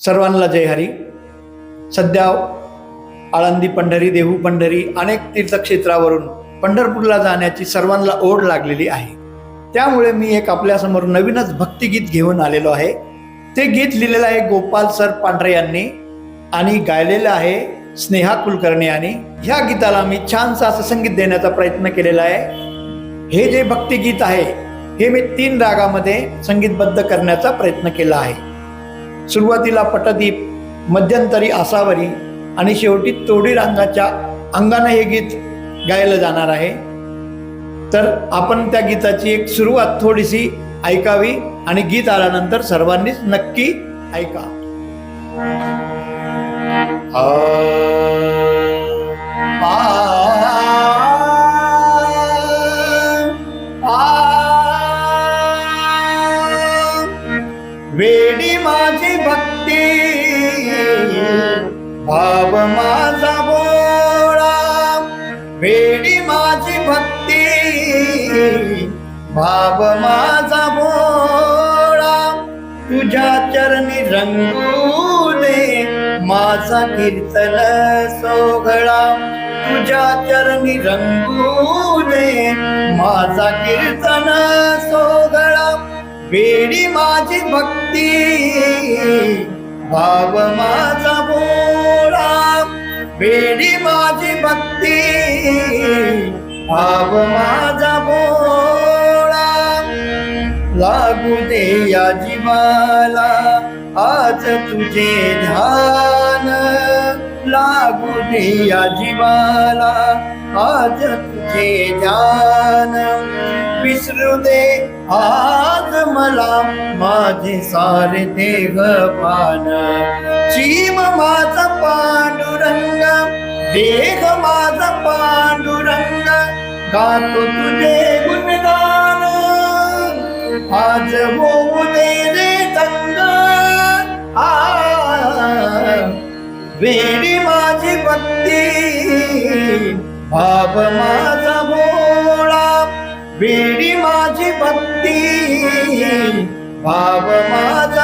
सर्वांना जय हरी. सध्या आळंदी पंढरी देहू पंढरी अनेक तीर्थक्षेत्रावरून पंढरपूरला जाण्याची सर्वांना ओढ लागलेली आहे. त्यामुळे मी एक आपल्यासमोर नवीनच भक्तिगीत घेऊन आलेलो आहे. ते गीत लिहिलेलं आहे गोपाल सर पांढरे यांनी आणि गायलेलं आहे स्नेहा कुलकर्णी यांनी. ह्या गीताला मी छानसं असं संगीत देण्याचा प्रयत्न केलेला आहे. हे जे भक्तिगीत आहे हे मी तीन रागामध्ये संगीतबद्ध करण्याचा प्रयत्न केला आहे. सुरुवातीला पटदीप मध्यंतरी आसावरी आणि शेवटी तोडी रांगाच्या अंगानं हे गीत गायलं जाणार आहे. तर आपण त्या गीताची एक सुरुवात थोडीशी ऐकावी आणि गीत आल्यानंतर सर्वांनीच नक्की ऐका. वेडी माझी भक्ती. भाव माझा बोळा. वेडी माझी भक्ती. भाव माझा बोळा. तुझ्या चरणी रंगू दे माझा कीर्तन सोहळा. तुझ्या चरणी रंगू दे माझा कीर्तन सोहळा. वेडी माझी भक्ती. भाव माझा बोळा वेडी माझी भक्ती. भाव माझा बोळा लागू दे या जीवाला. आज तुझे ध्यान. लागू दे या जीवाला. आज तुझे ध्यान. विसरू दे आज मला माझे सारे देह पान. चीम माझा पांडुरंग देह माझा पांडुरंग गातो तुझे गुणगान. आज होऊ दे रे तंग आ वेडी माझी भक्ती भाव माझा वेडी माझी भक्ती भाव माझा भोळा